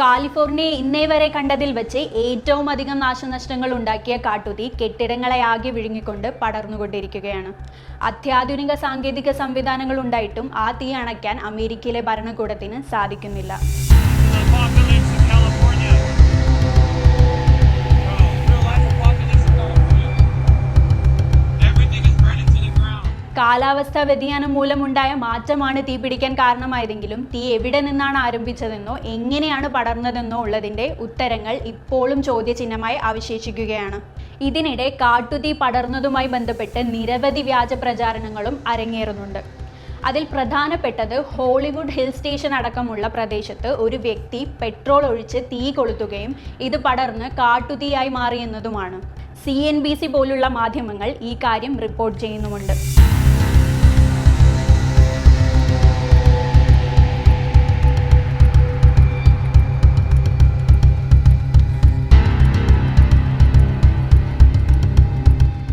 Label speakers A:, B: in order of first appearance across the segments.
A: California ഇന്നേ വരെ കണ്ടതിൽ വെച്ച് ഏറ്റവും അധികം നാശനഷ്ടങ്ങൾ ഉണ്ടാക്കിയ കാട്ടുതീ കെട്ടിടങ്ങളെ ആകെ വിഴുങ്ങിക്കൊണ്ട് പടർന്നുകൊണ്ടിരിക്കുകയാണ്. അത്യാധുനിക സാങ്കേതിക സംവിധാനങ്ങൾ ഉണ്ടായിട്ടും ആ തീ അണയ്ക്കാൻ അമേരിക്കയിലെ ഭരണകൂടത്തിന് സാധിക്കുന്നില്ല. കാലാവസ്ഥാ വ്യതിയാനം മൂലമുണ്ടായ മാറ്റമാണ് തീ പിടിക്കാൻ കാരണമായതെങ്കിലും തീ എവിടെ നിന്നാണ് ആരംഭിച്ചതെന്നോ എങ്ങനെയാണ് പടർന്നതെന്നോ ഉള്ളതിന്റെ ഉത്തരങ്ങൾ ഇപ്പോഴും ചോദ്യചിഹ്നമായി അവശേഷിക്കുകയാണ്. ഇതിനിടെ കാട്ടുതീ പടർന്നതുമായി ബന്ധപ്പെട്ട് നിരവധി വ്യാജ പ്രചാരണങ്ങളും അരങ്ങേറുന്നുണ്ട്. അതിൽ പ്രധാനപ്പെട്ടത് ഹോളിവുഡ് ഹിൽ സ്റ്റേഷൻ അടക്കമുള്ള പ്രദേശത്ത് ഒരു വ്യക്തി പെട്രോൾ ഒഴിച്ച് തീ കൊളുത്തുകയും ഇത് പടർന്ന് കാട്ടുതീയായി മാറിയെന്നതുമാണ്. സി എൻ ബി സി പോലുള്ള മാധ്യമങ്ങൾ ഈ കാര്യം റിപ്പോർട്ട് ചെയ്യുന്നുമുണ്ട്.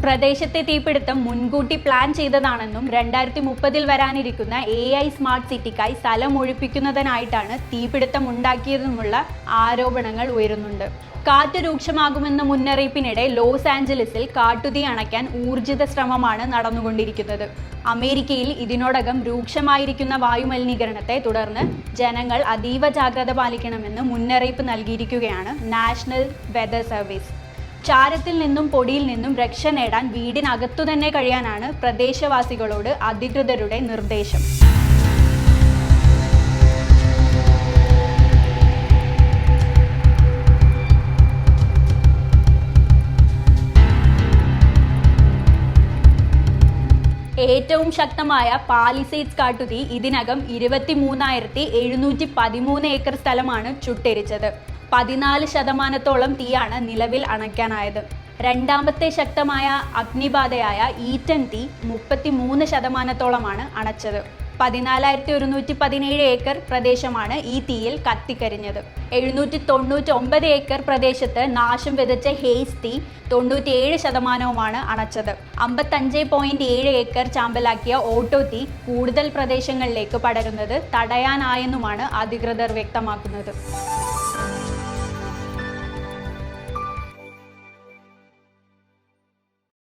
A: പ്രദേശത്തെ തീപിടുത്തം മുൻകൂട്ടി പ്ലാൻ ചെയ്തതാണെന്നും രണ്ടായിരത്തി മുപ്പതിൽ വരാനിരിക്കുന്ന എ ഐ സ്മാർട്ട് സിറ്റിക്കായി സ്ഥലം ഒഴിപ്പിക്കുന്നതിനായിട്ടാണ് തീപിടുത്തം ഉണ്ടാക്കിയതെന്നുമുള്ള ആരോപണങ്ങൾ ഉയരുന്നുണ്ട്. കാറ്റ് രൂക്ഷമാകുമെന്ന മുന്നറിയിപ്പിനിടെ ലോസ് ആഞ്ചലസിൽ കാട്ടുതീ അണയ്ക്കാൻ ഊർജിത ശ്രമമാണ് നടന്നുകൊണ്ടിരിക്കുന്നത്. അമേരിക്കയിൽ ഇതിനോടകം രൂക്ഷമായിരിക്കുന്ന വായുമലിനീകരണത്തെ തുടർന്ന് ജനങ്ങൾ അതീവ ജാഗ്രത പാലിക്കണമെന്ന് മുന്നറിയിപ്പ് നൽകിയിരിക്കുകയാണ് നാഷണൽ വെതർ സർവീസ്. ചാരത്തിൽ നിന്നും പൊടിയിൽ നിന്നും രക്ഷ നേടാൻ വീടിനകത്തു തന്നെ കഴിയാനാണ് പ്രദേശവാസികളോട് അധികൃതരുടെ നിർദ്ദേശം. ഏറ്റവും ശക്തമായ പാലിസേറ്റ്സ് കാട്ടുതീ ഇതിനകം ഇരുപത്തി മൂന്നായിരത്തി എഴുന്നൂറ്റി പതിമൂന്ന് ഏക്കർ സ്ഥലമാണ് ചുട്ടെരിച്ചത്. പതിനാല് ശതമാനത്തോളം തീയാണ് നിലവിൽ അണയ്ക്കാനായത്. രണ്ടാമത്തെ ശക്തമായ അഗ്നിബാധയായ ഈറ്റൻ തീ മുപ്പത്തി മൂന്ന് ശതമാനത്തോളമാണ് അണച്ചത്. പതിനാലായിരത്തി ഒരുന്നൂറ്റി പതിനേഴ് ഏക്കർ പ്രദേശമാണ് ഈ തീയിൽ കത്തിക്കരിഞ്ഞത്. എഴുന്നൂറ്റി തൊണ്ണൂറ്റി ഒമ്പത് ഏക്കർ പ്രദേശത്ത് നാശം വിതച്ച ഹേസ് തീ തൊണ്ണൂറ്റിയേഴ് ശതമാനവുമാണ് അണച്ചത്. അമ്പത്തഞ്ച് പോയിന്റ് ഏഴ് ഏക്കർ ചാമ്പലാക്കിയ ഓട്ടോ തീ കൂടുതൽ പ്രദേശങ്ങളിലേക്ക് പടരുന്നത് തടയാനായെന്നുമാണ് അധികൃതർ വ്യക്തമാക്കുന്നത്.